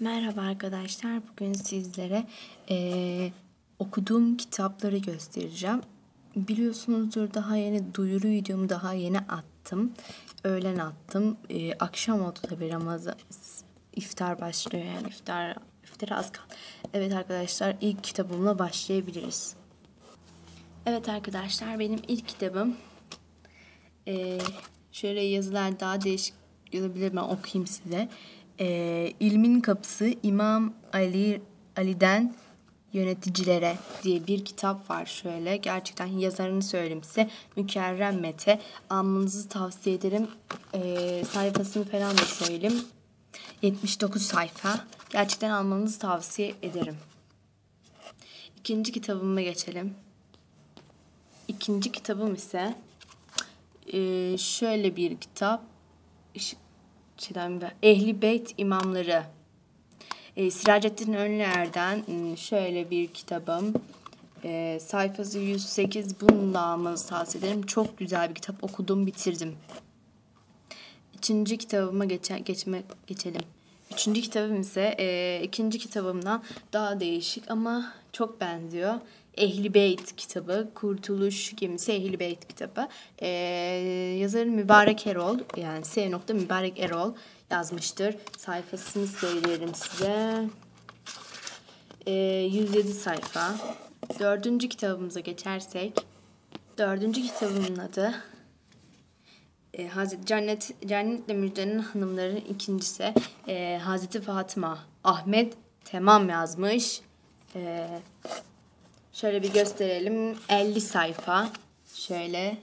Merhaba arkadaşlar. Bugün sizlere eee, okuduğum kitapları göstereceğim. Biliyorsunuzdur daha yeni duyuru videomu daha yeni attım. Öğlen attım. Eee, akşam oldu tabii Ramazan. iftar başlıyor yani iftar iftara az kaldı. Evet arkadaşlar ilk kitabımla başlayabiliriz. Evet arkadaşlar benim ilk kitabım eee, şöyle yazılar daha değişik olabilir ben okuyayım size. Eee İlmin Kapısı İmam Ali Ali'den yöneticilere diye bir kitap var şöyle. Gerçekten yazarını söyleyeyim size. Mükerrem Mete. Almanızı tavsiye ederim. Eee, sayfasını falan da söyleyeyim. 79 sayfa. Gerçekten almanızı tavsiye ederim. İkinci kitabıma geçelim. İkinci kitabım ise eee, şöyle bir kitap. Iş- şeyden bir- Ehli Beyt İmamları. E, Siracettin Önler'den m, şöyle bir kitabım. E, sayfası 108. Bunu da almanızı tavsiye ederim. Çok güzel bir kitap. Okudum, bitirdim. Üçüncü kitabıma geçe, geçme, geçelim. Üçüncü kitabım ise e, ikinci kitabımdan daha değişik ama çok benziyor. Ehli Beyt kitabı, Kurtuluş Gemisi Ehli Beyt kitabı. E, yazarı Mübarek Erol, yani S. Mübarek Erol yazmıştır. Sayfasını söyleyelim size. E, 107 sayfa. Dördüncü kitabımıza geçersek, dördüncü kitabımın adı e, Hazreti Cennet Cennetle Müjdenin hanımların ikincisi e, Hazreti Fatıma Ahmet Temam yazmış. E, şöyle bir gösterelim. 50 sayfa. Şöyle.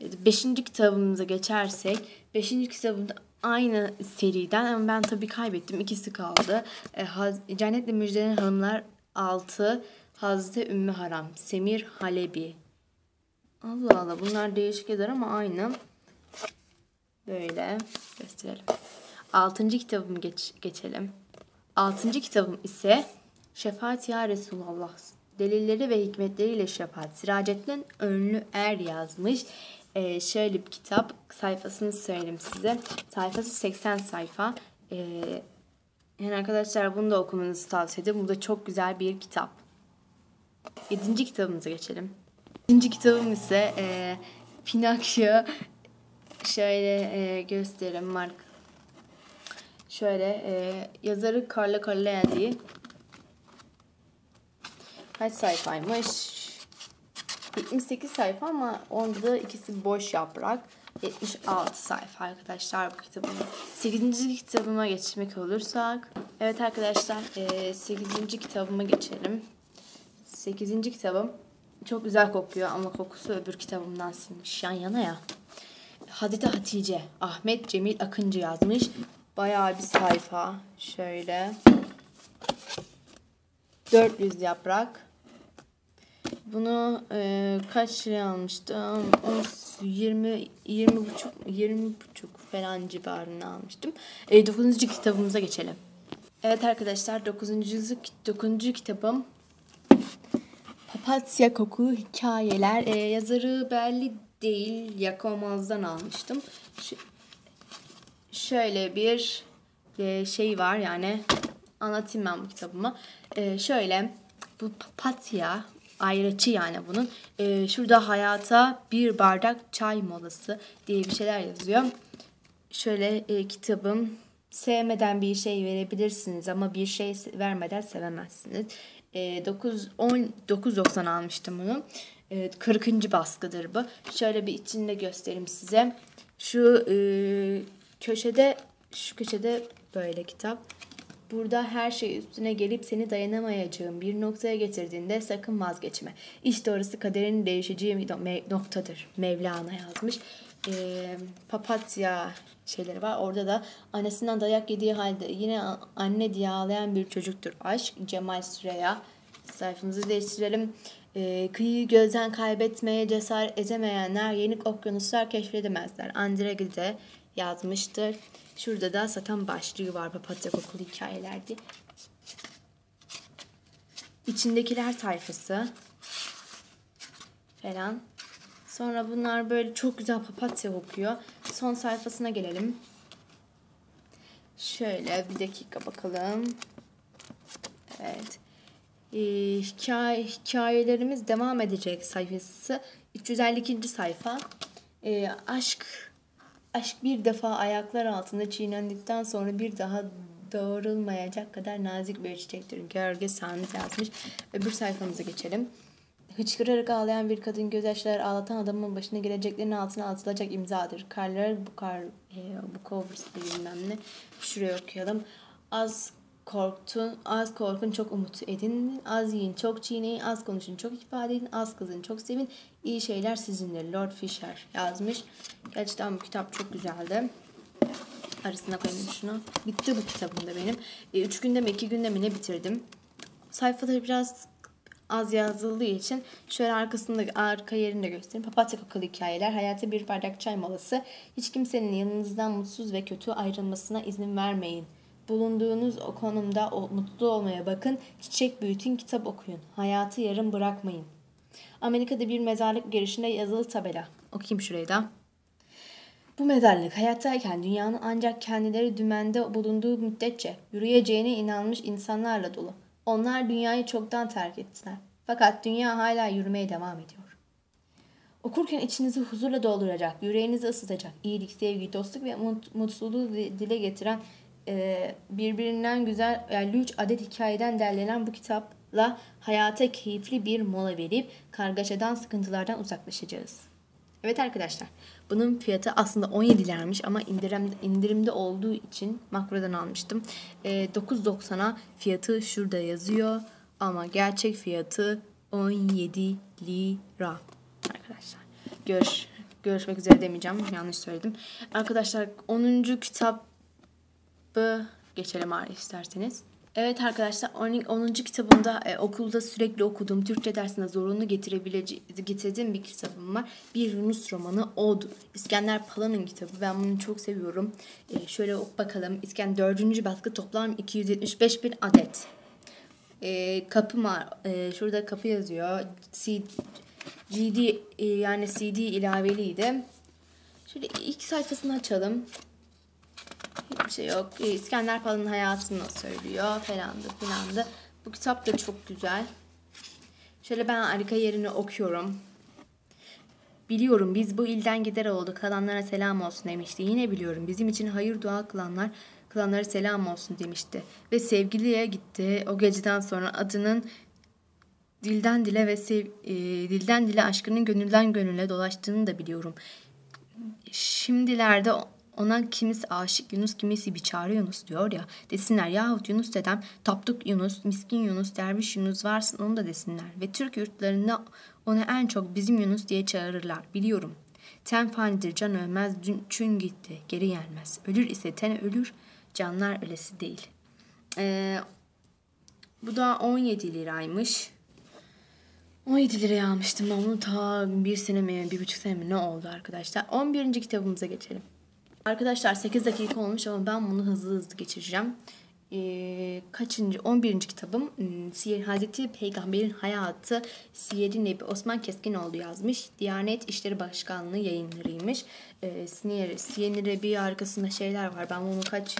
Beşinci kitabımıza geçersek, beşinci kitabımda aynı seriden ama ben tabii kaybettim. İkisi kaldı. E, Haz- Cennetle Müjdenin Hanımlar 6, Hazreti Ümmü Haram, Semir Halebi, Allah Allah bunlar değişik eder ama aynı. Böyle gösterelim. Altıncı kitabımı geç, geçelim. Altıncı kitabım ise Şefaat Ya Resulallah. Delilleri ve hikmetleriyle şefaat. Siracettin Önlü Er yazmış. Ee, şöyle bir kitap. Sayfasını söyleyeyim size. Sayfası 80 sayfa. Ee, yani arkadaşlar bunu da okumanızı tavsiye ederim. Bu da çok güzel bir kitap. Yedinci kitabımıza geçelim. İkinci kitabım ise e, Pinokyo. Şöyle e, göstereyim Mark. Şöyle e, yazarı Carlo Collodi. Kaç sayfaymış? 78 sayfa ama onda da ikisi boş yaprak. 76 sayfa arkadaşlar bu kitabın. 8. kitabıma geçmek olursak. Evet arkadaşlar 8. kitabıma geçelim. 8. kitabım çok güzel kokuyor ama kokusu öbür kitabımdan silmiş yan yana ya. Hazreti Hatice Ahmet Cemil Akıncı yazmış. Bayağı bir sayfa. Şöyle. 400 yaprak. Bunu e, kaç liraya almıştım? 10, 20 20 buçuk 20 buçuk falan civarında almıştım. E, 9. kitabımıza geçelim. Evet arkadaşlar 9. 9. kitabım Papatya kokulu hikayeler. Ee, yazarı belli değil. Yakomaz'dan almıştım. Ş- şöyle bir e, şey var yani anlatayım ben bu kitabımı. Ee, şöyle bu papatya ayrıcı yani bunun. Ee, şurada hayata bir bardak çay molası diye bir şeyler yazıyor. Şöyle e, kitabım sevmeden bir şey verebilirsiniz ama bir şey vermeden sevemezsiniz. E, 9 10 9.90 almıştım bunu. E, 40. baskıdır bu. Şöyle bir içinde göstereyim size. Şu e, köşede şu köşede böyle kitap. Burada her şey üstüne gelip seni dayanamayacağın bir noktaya getirdiğinde sakın vazgeçme. İşte orası kaderin değişeceği noktadır. Mevlana yazmış. Ee, papatya şeyleri var. Orada da annesinden dayak yediği halde yine anne diye ağlayan bir çocuktur. Aşk Cemal Süreya. Sayfamızı değiştirelim. Ee, kıyıyı gözden kaybetmeye cesaret edemeyenler yenik okyanuslar keşfedemezler. Andre Gide yazmıştır. Şurada da zaten başlığı var papatya kokulu hikayelerde. İçindekiler sayfası falan. Sonra bunlar böyle çok güzel papatya kokuyor. Son sayfasına gelelim. Şöyle bir dakika bakalım. Evet. Ee, hikaye, hikayelerimiz devam edecek sayfası. 352. sayfa. Ee, aşk aşk bir defa ayaklar altında çiğnendikten sonra bir daha doğrulmayacak kadar nazik bir çiçektir. Gölge Sanız yazmış. Öbür sayfamıza geçelim. Hıçkırarak ağlayan bir kadın gözyaşları ağlatan adamın başına geleceklerin altına atılacak imzadır. Karlar bu kar e, bu kovers bilmem ne. Şuraya okuyalım. Az korktun, az korkun, çok umut edin. Az yiyin, çok çiğneyin. Az konuşun, çok ifade edin. Az kızın, çok sevin. İyi şeyler sizindir. Lord Fisher yazmış. Gerçekten bu kitap çok güzeldi. Arasına koyayım şunu. Bitti bu kitabım da benim. E, üç günde mi iki günde mi ne bitirdim. Sayfaları biraz az yazıldığı için şöyle arkasında arka yerini de göstereyim. Papatya kokalı hikayeler, hayata bir bardak çay molası. Hiç kimsenin yanınızdan mutsuz ve kötü ayrılmasına izin vermeyin. Bulunduğunuz o konumda o, mutlu olmaya bakın. Çiçek büyütün, kitap okuyun. Hayatı yarım bırakmayın. Amerika'da bir mezarlık girişinde yazılı tabela. Okuyayım şurayı da. Bu mezarlık hayattayken dünyanın ancak kendileri dümende bulunduğu müddetçe yürüyeceğine inanmış insanlarla dolu. Onlar dünyayı çoktan terk ettiler. Fakat dünya hala yürümeye devam ediyor. Okurken içinizi huzurla dolduracak, yüreğinizi ısıtacak, iyilik, sevgi, dostluk ve mut, mutluluğu dile getiren e, birbirinden güzel 53 adet hikayeden derlenen bu kitapla hayata keyifli bir mola verip kargaşadan, sıkıntılardan uzaklaşacağız. Evet arkadaşlar, bunun fiyatı aslında 17 liraymış ama indirim, indirimde olduğu için makrodan almıştım. E, 9.90'a fiyatı şurada yazıyor ama gerçek fiyatı 17 lira arkadaşlar. Görüş, görüşmek üzere demeyeceğim, yanlış söyledim. Arkadaşlar 10. kitabı geçelim isterseniz. Evet arkadaşlar 10. kitabımda e, okulda sürekli okuduğum Türkçe dersine zorunlu getirdiğim bir kitabım var. Bir Yunus romanı Od. İskender Pala'nın kitabı. Ben bunu çok seviyorum. E, şöyle bakalım. İskender 4. baskı toplam 275 bin adet. E, kapı var. E, şurada kapı yazıyor. CD, GD e, yani CD ilaveliydi. Şöyle ilk sayfasını açalım. Hiçbir şey yok. Ee, İskender Pala'nın hayatını söylüyor falandı filandı. Bu kitap da çok güzel. Şöyle ben arka yerini okuyorum. Biliyorum biz bu ilden gider olduk. Kalanlara selam olsun demişti. Yine biliyorum bizim için hayır dua kılanlar kılanlara selam olsun demişti. Ve sevgiliye gitti. O geceden sonra adının dilden dile ve sev, e, dilden dile aşkının gönülden gönüle dolaştığını da biliyorum. Şimdilerde ona kimisi aşık Yunus kimisi biçare Yunus diyor ya. Desinler yahut Yunus dedem tapduk Yunus, miskin Yunus, derviş Yunus varsın onu da desinler. Ve Türk yurtlarında onu en çok bizim Yunus diye çağırırlar. Biliyorum. Ten fanidir can ölmez çün gitti geri gelmez. Ölür ise ten ölür canlar ölesi değil. Ee, bu da 17 liraymış. 17 liraya almıştım ben bunu ta bir sene mi bir buçuk sene mi ne oldu arkadaşlar. 11. kitabımıza geçelim. Arkadaşlar 8 dakika olmuş ama ben bunu hızlı hızlı geçireceğim. Ee, kaçıncı 11. kitabım hmm, Siyer Hazreti Peygamber'in hayatı Siyer-i Nebi Osman Keskinoğlu yazmış. Diyanet İşleri Başkanlığı yayınlarıymış. Ee, Siyer, Siyer Nebi arkasında şeyler var. Ben bunu kaç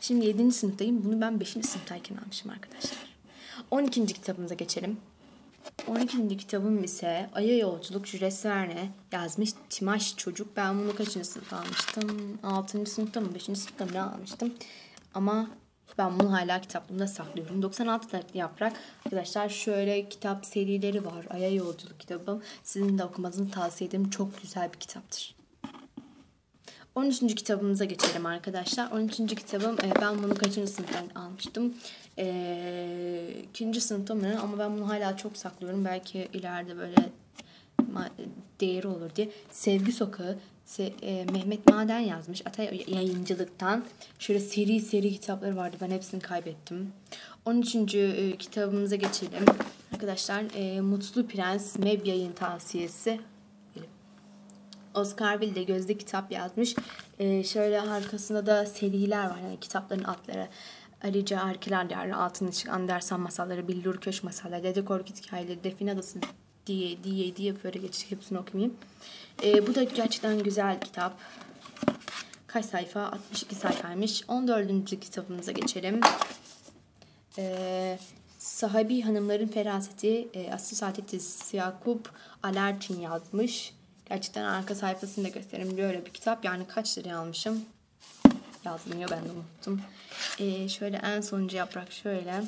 Şimdi 7. sınıftayım. Bunu ben 5. sınıftayken almışım arkadaşlar. 12. kitabımıza geçelim. 12. kitabım ise Ay'a Yolculuk Jules Verne yazmış Timaş Çocuk. Ben bunu kaçıncı sınıfta almıştım? 6. sınıfta mı 5. sınıfta mı ne almıştım? Ama ben bunu hala kitaplığımda saklıyorum. 96 yaprak. Arkadaşlar şöyle kitap serileri var. Ay'a Yolculuk kitabım. Sizin de okumanızı tavsiye ederim. Çok güzel bir kitaptır. 13. kitabımıza geçelim arkadaşlar. 13. kitabım e, ben bunu kaçıncı sınıftan almıştım. E, ikinci sınıfta mı ama ben bunu hala çok saklıyorum. Belki ileride böyle değeri olur diye. Sevgi Sokağı e, Mehmet Maden yazmış. Ata yayıncılıktan. Şöyle seri seri kitapları vardı. Ben hepsini kaybettim. 13. E, kitabımıza geçelim. Arkadaşlar e, Mutlu Prens Meb yayın tavsiyesi. Oscar Wilde Gözde kitap yazmış. Ee, şöyle arkasında da seriler var. Yani kitapların adları. Alice Arkiler Diyarı, Altın Işık, Andersen Masalları, Billur Köşk Masalları, Dede Korkut Hikayeleri, Define Adası diye diye diye böyle geçecek hepsini okumayayım. Ee, bu da gerçekten güzel kitap. kaç sayfa? 62 sayfaymış. 14. kitabımıza geçelim. Ee, Sahabi Hanımların Feraseti e, Aslı Saadettis Yakup Alerçin yazmış. Gerçekten arka sayfasını da göstereyim. Böyle bir kitap. Yani kaç liraya almışım? Yazmıyor ben de unuttum. Ee, şöyle en sonuncu yaprak şöyle.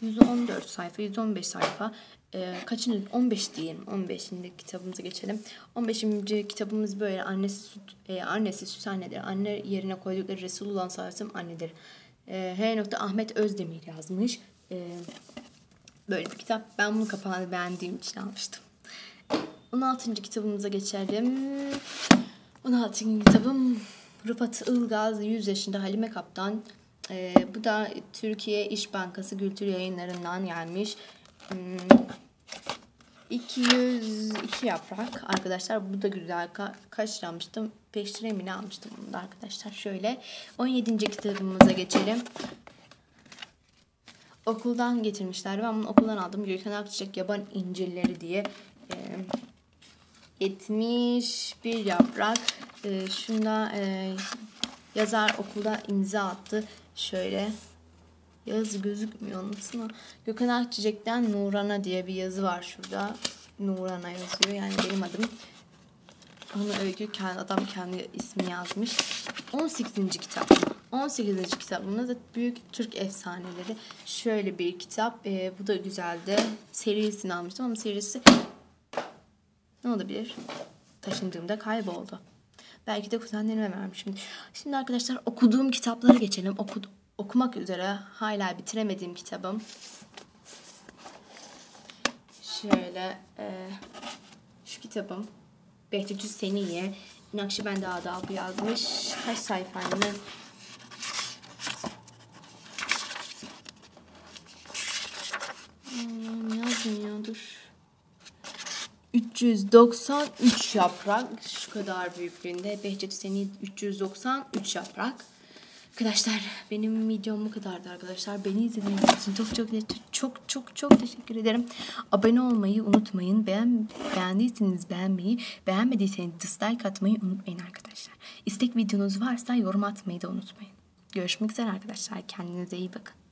114 sayfa, 115 sayfa. Ee, kaçıncı? 15 diyelim. 15. kitabımıza geçelim. 15. kitabımız böyle annesi süt, e, annesi süt annedir. Anne yerine koydukları aleyhi ve sellem annedir. E, H. Ahmet Özdemir yazmış. E, böyle bir kitap. Ben bunu kapağını beğendiğim için almıştım. 16. kitabımıza geçelim. 16. kitabım Rıfat Ilgaz 100 yaşında Halime Kaptan. E, bu da Türkiye İş Bankası Kültür Yayınlarından gelmiş. Hmm, 202 yaprak arkadaşlar. Bu da güzel. Ka kaç almıştım? 5 liraya mı almıştım bunu da arkadaşlar. Şöyle 17. kitabımıza geçelim. Okuldan getirmişler. Ben bunu okuldan aldım. Gökhan Akçiçek Yaban İncilleri diye. Ee, 71 yaprak. Ee, şunda e, yazar okulda imza attı. Şöyle yazı gözükmüyor nasıl Gökhan Akçiçek'ten Nuran'a diye bir yazı var şurada. Nuran'a yazıyor yani benim adım. Onu öykü kendi, adam kendi ismini yazmış. 18. kitap. 18. kitabımız Büyük Türk Efsaneleri. Şöyle bir kitap. Ee, bu da güzeldi. Serisini almıştım ama serisi ne olabilir? Taşındığımda kayboldu. Belki de kuzenlerime vermişim. Şimdi arkadaşlar okuduğum kitaplara geçelim. Okud okumak üzere hala bitiremediğim kitabım. Şöyle e, şu kitabım Behdicü Seniye Nakşibendi Adabı yazmış. Kaç sayfaydı? Allah'ım yazmıyor dur. 393 yaprak şu kadar büyüklüğünde. Behçet Seni 393 yaprak. Arkadaşlar benim videom bu kadardı arkadaşlar. Beni izlediğiniz için çok çok çok çok çok teşekkür ederim. Abone olmayı unutmayın. Beğen, beğendiyseniz beğenmeyi, beğenmediyseniz dislike atmayı unutmayın arkadaşlar. İstek videonuz varsa yorum atmayı da unutmayın. Görüşmek üzere arkadaşlar. Kendinize iyi bakın.